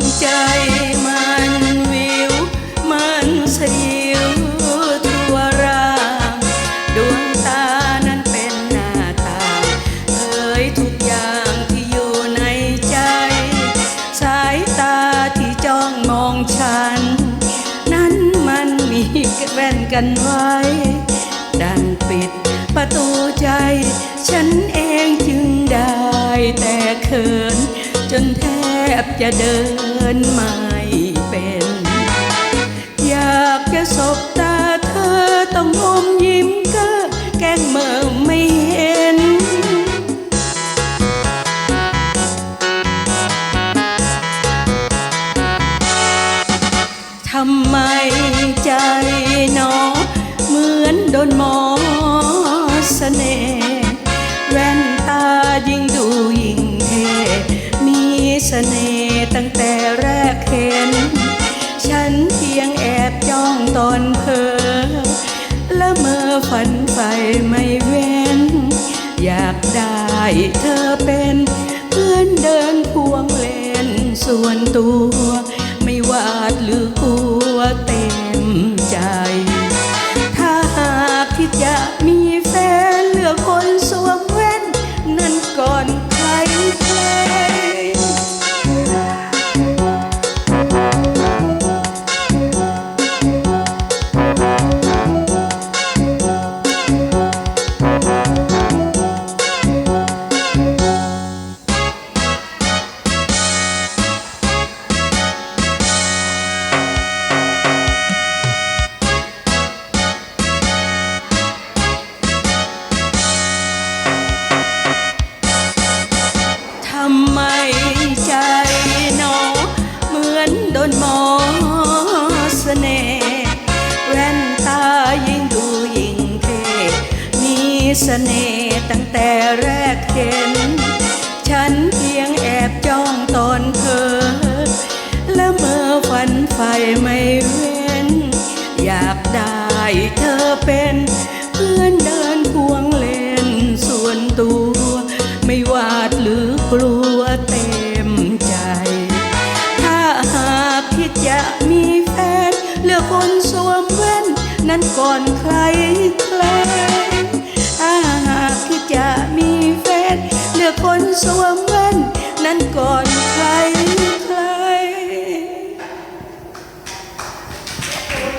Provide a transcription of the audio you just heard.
งใจมันวิว มันสยิวทั่วร่างดวงตานั้นเป็นหน้าตาเผยทุกอย่างที่อยู่ในใจ สายตาที่จ้องมองฉัน นั้นมันมีแว่นกันไว้ ดันปิดประตูใจ ฉันเองจึงได้แต่เขินจนแท บจะเดินไม่ แต่แรกเห็น ฉันเพียงแอบจ้องตอนเพอและเมื่อฝันไปไม่เว้น อยากได้เธอเป็นำไมใจหนอเหมือนโดนหมอเสน่ห์แว่นตายิ่งดูยิ่งเท่มีเสน่ห์ตั้งแต่แรกเห็น ฉันเพียงแอบจ้องตอนเธอ และเมื่อฝันไฟไม่เว้น อยากได้เธอเป็น กลัวเต็มใจ ถ้าหากคิดจะมีแฟนเลือกคนสวมแว่น นั้นก่อนใครใคร